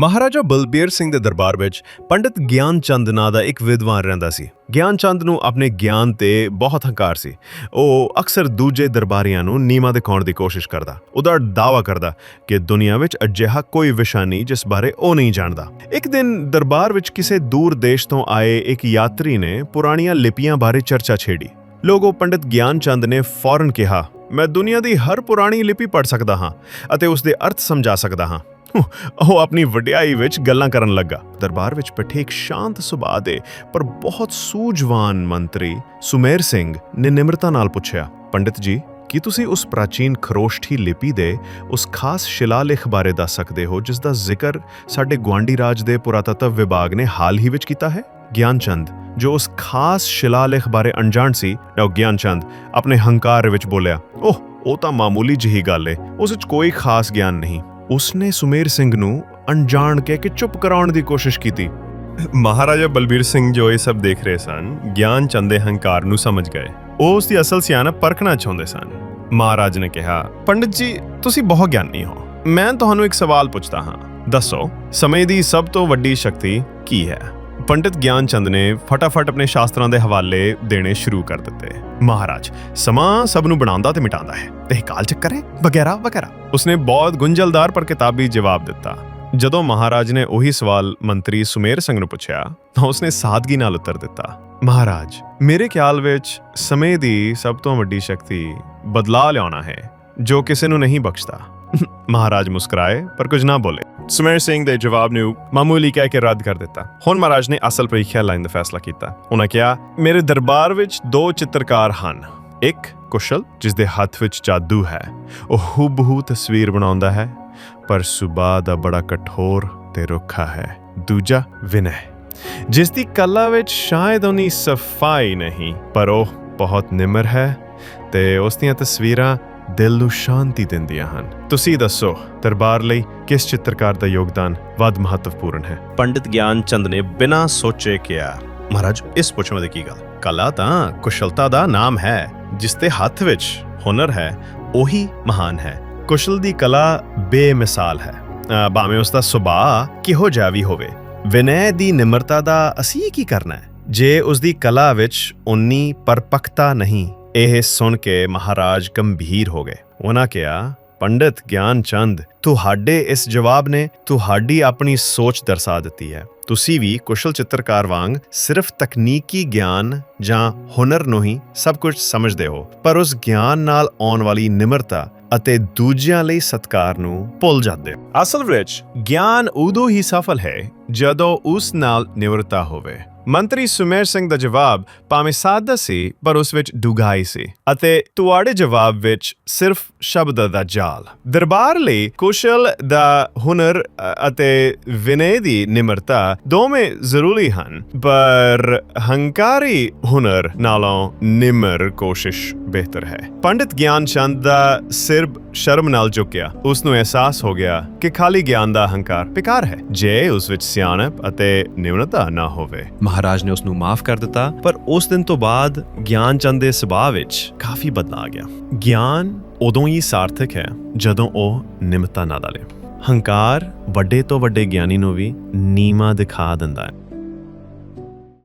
ਮਹਾਰਾਜਾ ਬਲਬੀਰ ਸਿੰਘ ਦੇ ਦਰਬਾਰ ਵਿੱਚ ਪੰਡਿਤ ਗਿਆਨ ਚੰਦ ਨਾਂ ਦਾ ਇੱਕ ਵਿਦਵਾਨ ਰਹਿੰਦਾ ਸੀ। ਗਿਆਨ ਚੰਦ ਨੂੰ ਆਪਣੇ ਗਿਆਨ ਤੇ ਬਹੁਤ ਹੰਕਾਰ ਸੀ। ਉਹ ਅਕਸਰ ਦੂਜੇ ਦਰਬਾਰੀਆਂ ਨੂੰ ਨੀਮਾ ਦਿਖਾਉਣ ਦੀ ਕੋਸ਼ਿਸ਼ ਕਰਦਾ। ਉਹਦਾ ਦਾਅਵਾ ਕਰਦਾ ਕਿ ਦੁਨੀਆ ਵਿੱਚ ਅਜਿਹਾ ਕੋਈ ਵਿਸ਼ਾ ਨਹੀਂ ਜਿਸ ਬਾਰੇ ਉਹ ਨਹੀਂ ਜਾਣਦਾ। ਇੱਕ ਦਿਨ ਦਰਬਾਰ ਵਿੱਚ ਕਿਸੇ ਦੂਰ ਦੇਸ਼ ਤੋਂ ਆਏ ਇੱਕ ਯਾਤਰੀ ਨੇ ਪੁਰਾਣੀਆਂ ਲਿਪੀਆਂ ਬਾਰੇ ਚਰਚਾ ਛੇੜੀ। ਲੋਗੋ ਪੰਡਿਤ ਗਿਆਨ ਚੰਦ ਨੇ ਫੌਰਨ ਕਿਹਾ, ਮੈਂ ਦੁਨੀਆ ਦੀ ਹਰ ਪੁਰਾਣੀ ਲਿਪੀ ਪੜ੍ਹ ਸਕਦਾ ਹਾਂ ਅਤੇ ਉਸ ਦੇ ਅਰਥ ਸਮਝਾ ਸਕਦਾ ਹਾਂ। ਉਹ ਆਪਣੀ ਵਡਿਆਈ ਵਿੱਚ ਗੱਲਾਂ ਕਰਨ ਲੱਗਾ। ਦਰਬਾਰ ਵਿੱਚ ਬੈਠੇ ਇੱਕ ਸ਼ਾਂਤ ਸੁਭਾਅ ਦੇ, ਪਰ ਬਹੁਤ ਸੂਝਵਾਨ ਮੰਤਰੀ ਸੁਮੇਰ ਸਿੰਘ ਨੇ ਨਿਮਰਤਾ ਨਾਲ ਪੁੱਛਿਆ, ਪੰਡਿਤ ਜੀ, ਕੀ ਤੁਸੀਂ ਉਸ ਪ੍ਰਾਚੀਨ ਖਰੋਸ਼ਠੀ ਲਿਪੀ ਦੇ ਉਸ ਖਾਸ ਸ਼ਿਲਾਲੇਖ ਬਾਰੇ ਦੱਸ ਸਕਦੇ ਹੋ, ਜਿਸ ਦਾ ਜ਼ਿਕਰ ਸਾਡੇ ਗੁਆਂਢੀ ਰਾਜ ਦੇ ਪੁਰਾਤਤਵ ਵਿਭਾਗ ਨੇ ਹਾਲ ਹੀ ਵਿੱਚ ਕੀਤਾ ਹੈ? ਗਿਆਨਚੰਦ, ਜੋ ਉਸ ਖਾਸ ਸ਼ਿਲਾਲੇਖ ਬਾਰੇ ਅਣਜਾਣ ਸੀ, ਡਾਕਟਰ ਗਿਆਨਚੰਦ ਆਪਣੇ ਹੰਕਾਰ ਵਿੱਚ ਬੋਲਿਆ, ਓਹ, ਉਹ ਤਾਂ ਮਾਮੂਲੀ ਜਿਹੀ ਗੱਲ ਏ, ਉਸ ਵਿੱਚ ਕੋਈ ਖਾਸ ਗਿਆਨ ਨਹੀਂ। ਉਸਨੇ ਸੁਮੇਰ ਸਿੰਘ ਨੂੰ ਅਣਜਾਣ ਕਹਿ ਕੇ ਚੁੱਪ ਕਰਾਉਣ ਦੀ ਕੋਸ਼ਿਸ਼ ਕੀਤੀ। ਮਹਾਰਾਜਾ ਬਲਬੀਰ ਸਿੰਘ ਜੋ ਇਹ ਸਭ ਦੇਖ ਰਹੇ ਸਨ, ਗਿਆਨ ਚੰਦ ਦੇ ਹੰਕਾਰ ਨੂੰ ਸਮਝ ਗਏ। ਉਹ ਉਸ ਦੀ ਅਸਲ ਸਿਆਣਪ ਪਰਖਣਾ ਚਾਹੁੰਦੇ ਸਨ। ਮਹਾਰਾਜ ਨੇ ਕਿਹਾ, ਪੰਡਿਤ ਜੀ, ਤੁਸੀਂ ਬਹੁਤ ਗਿਆਨੀ ਹੋ। ਮੈਂ ਤੁਹਾਨੂੰ ਇੱਕ ਸਵਾਲ ਪੁੱਛਦਾ ਹਾਂ। ਦੱਸੋ, ਸਮੇਂ ਦੀ ਸਭ ਤੋਂ ਵੱਡੀ ਸ਼ਕਤੀ ਕੀ ਹੈ? ਪੰਡਿਤ ਗਿਆਨ ਚੰਦ ਨੇ ਫਟਾਫਟ ਆਪਣੇ ਸ਼ਾਸਤਰਾਂ ਦੇ ਹਵਾਲੇ ਦੇਣੇ ਸ਼ੁਰੂ ਕਰ ਦਿੱਤੇ। ਮਹਾਰਾਜ, ਸਮਾਂ ਸਭ ਨੂੰ ਬਣਾਉਂਦਾ ਤੇ ਮਿਟਾਉਂਦਾ ਹੈ। ਤੇ ਕਾਲ ਚੱਕਰ ਹੈ? ਵਗੈਰਾ ਵਗੈਰਾ। ਉਸਨੇ ਬਹੁਤ ਗੁੰਝਲਦਾਰ ਪਰ ਕਿਤਾਬੀ ਜਵਾਬ ਦਿੱਤਾ। ਜਦੋਂ ਮਹਾਰਾਜ ਨੇ ਉਹੀ ਸਵਾਲ ਮੰਤਰੀ ਸੁਮੇਰ ਸਿੰਘ ਨੂੰ ਪੁੱਛਿਆ, ਤਾਂ ਉਸਨੇ ਸਾਦਗੀ ਨਾਲ ਉੱਤਰ ਦਿੱਤਾ। ਮਹਾਰਾਜ, ਮੇਰੇ ਖਿਆਲ ਵਿੱਚ ਸਮੇਂ ਦੀ ਸਭ ਤੋਂ ਵੱਡੀ ਸ਼ਕਤੀ ਬਦਲਾਅ ਲਿਆਉਣਾ ਹੈ। ਜੋ ਕਿਸੇ ਨੂੰ ਨਹੀਂ ਬਖਸ਼ਦਾ। ਮਹਾਰਾਜ ਮੁਸਕਰਾਏ, ਪਰ ਕੁਝ ਨਾ ਬੋਲੇ। ਸੁਮੇਰ ਸਿੰਘ ਦੇ ਜਵਾਬ ਨੂੰ ਮਾਮੂਲੀ ਕਹਿ ਕੇ ਰੱਦ ਕਰ ਦਿੱਤਾ। ਹੁਣ ਮਹਾਰਾਜ ਨੇ ਅਸਲ ਪ੍ਰੀਖਿਆ ਲਾਈਨ ਦਾ ਫੈਸਲਾ ਕੀਤਾ। ਉਹਨਾਂ ਕਿਹਾ, ਮੇਰੇ ਦਰਬਾਰ ਵਿੱਚ ਦੋ ਚਿੱਤਰਕਾਰ ਹਨ। ਇੱਕ ਕੁਸ਼ਲ, ਜਿਸ ਦੇ ਹੱਥ ਵਿੱਚ ਜਾਦੂ ਹੈ। ਉਹ ਹੂਬਹੂ ਤਸਵੀਰ ਬਣਾਉਂਦਾ ਹੈ, ਪਰ ਸੁਭਾਅ ਦਾ ਬੜਾ ਕਠੋਰ ਤੇ ਰੁੱਖਾ ਹੈ। ਦੂਜਾ ਵਿਨੈ, ਜਿਸ ਦੀ ਕਲਾ ਵਿੱਚ ਸ਼ਾਇਦ ਉਨੀ ਸਫ਼ਾਈ ਨਹੀਂ, ਪਰ ਉਹ ਬਹੁਤ ਨਿਮਰ ਹੈ ਤੇ ਉਸ ਦੀਆਂ ਤਸਵੀਰਾਂ ਦਿਲ ਨੂੰ ਸ਼ਾਂਤੀ ਦਿੰਦੀਆਂ ਹਨ। ਤੁਸੀਂ ਦੱਸੋ, ਦਰਬਾਰ ਲਈ ਕਿਸ ਚਿੱਤਰਕਾਰ ਦਾ ਯੋਗਦਾਨ ਵੱਧ ਮਹੱਤਵਪੂਰਨ ਹੈ? ਪੰਡਿਤ ਗਿਆਨ ਚੰਦ ਨੇ ਬਿਨਾਂ ਸੋਚੇ ਕਿਹਾ, ਮਹਾਰਾਜ, ਇਸ ਪੁੱਛਣ ਦੀ ਕੀ ਗੱਲ? ਕਲਾ ਤਾਂ ਕੁਸ਼ਲਤਾ ਦਾ ਨਾਮ ਹੈ, ਜਿਸ ਦੇ ਹੱਥ ਵਿੱਚ ਹੁਨਰ ਹੈ, ਉਹੀ ਮਹਾਨ ਹੈ। ਕੁਸ਼ਲ ਦੀ ਕਲਾ ਬੇਮਿਸਾਲ ਹੈ। ਭਾਵੇਂ ਉਸ ਦਾ ਸੁਭਾਅ ਕਿਹੋ ਜਿਹਾ ਵੀ ਹੋਵੇ, ਵਿਨੈ ਦੀ ਨਿਮਰਤਾ ਦਾ ਅਸੀਂ ਕੀ ਕਰਨਾ ਹੈ? ਜੇ ਉਸ ਦੀ ਕਲਾ ਵਿੱਚ ਉਨੀ ਪਰਪੱਕਤਾ ਨਹੀਂ ਇਹ ਸੁਣ ਕੇ ਮਹਾਰਾਜ ਗੰਭੀਰ ਹੋ ਗਏ। ਉਹਨਾਂ ਕਿਹਾ, ਪੰਡਿਤ ਗਿਆਨ ਚੰਦ ਤੁਹਾਡੇ ਇਸ ਜਵਾਬ ਨੇ ਤੁਹਾਡੀ ਆਪਣੀ ਸੋਚ ਦਰਸਾ ਦਿੱਤੀ ਹੈ। ਤੁਸੀਂ ਵੀ ਕੁਸ਼ਲ ਚਿੱਤਰਕਾਰ ਵਾਂਗ ਸਿਰਫ ਤਕਨੀਕੀ ਗਿਆਨ ਜਾਂ ਹੁਨਰ ਨੂੰ ਹੀ ਸਭ ਕੁਝ ਸਮਝਦੇ ਹੋ, ਪਰ ਉਸ ਗਿਆਨ ਨਾਲ ਆਉਣ ਵਾਲੀ ਨਿਮਰਤਾ ਅਤੇ ਦੂਜਿਆਂ ਲਈ ਸਤਕਾਰ ਨੂੰ ਭੁੱਲ ਜਾਂਦੇ ਹੋ। ਅਸਲ ਵਿੱਚ, ਗਿਆਨ ਉਦੋਂ ਹੀ ਸਫਲ ਹੈ ਜਦੋਂ ਉਸ ਨਾਲ ਨਿਮਰਤਾ ਹੋਵੇ। ਮੰਤਰੀ ਸੁਮੇਰ ਸਿੰਘ ਦਾ ਜਵਾਬ ਭਾਵੇਂ ਸਾਦਾ ਸੀ, ਪਰ ਉਸ ਵਿੱਚ ਡੂੰਘਾਈ ਸੀ ਅਤੇ ਤੁਹਾਡੇ ਜਵਾਬ ਵਿੱਚ ਸਿਰਫ ਸ਼ਬਦ ਦਾ ਜਾਲ। ਦਰਬਾਰ ਲਈ ਕੁਸ਼ਲ ਦਾ ਹੁਨਰ ਅਤੇ ਵਿਨੈ ਦੀ ਨਿਮਰਤਾ ਦੋਵੇਂ ਜ਼ਰੂਰੀ ਹਨ, ਪਰ ਹੰਕਾਰੀ ਹੁਨਰ ਨਾਲੋਂ ਨਿਮਰ ਕੋਸ਼ਿਸ਼ ਬਿਹਤਰ ਹੈ। ਪੰਡਿਤ ਗਿਆਨ ਚੰਦ ਦਾ ਸਿਰ ਸ਼ਰਮ ਨਾਲ ਝੁਕਿਆ ਉਸ ਨੂੰ ਅਹਿਸਾਸ ਹੋ ਗਿਆ ਕਿ ਖਾਲੀ ਗਿਆਨ ਦਾ ਹੰਕਾਰ ਬੇਕਾਰ ਹੈ। ਜੇ ਉਸ ਵਿੱਚ ਸਿਆਣਪ ਅਤੇ ਨਿਮਰਤਾ ਨਾ ਹੋਵੇ। ਮਹਾਰਾਜ ਨੇ ਉਸ ਨੂੰ ਮਾਫ ਕਰ ਦਿੱਤਾ, ਪਰ ਉਸ ਦਿਨ ਤੋਂ ਬਾਅਦ ਗਿਆਨ ਚੰਦ ਦੇ ਸੁਭਾਅ ਵਿੱਚ ਕਾਫੀ ਬਦਲਾਅ ਆ ਗਿਆ। ਗਿਆਨ ਉਦੋਂ ਹੀ ਸਾਰਥਕ ਹੈ ਜਦੋਂ ਉਹ ਨਿਮਰਤਾ ਨਾ ਡਾਲੇ ਹੰਕਾਰ ਵੱਡੇ ਤੋਂ ਵੱਡੇ ਗਿਆਨੀ ਨੂੰ ਵੀ ਨੀਮਾ ਦਿਖਾ ਦਿੰਦਾ ਹੈ।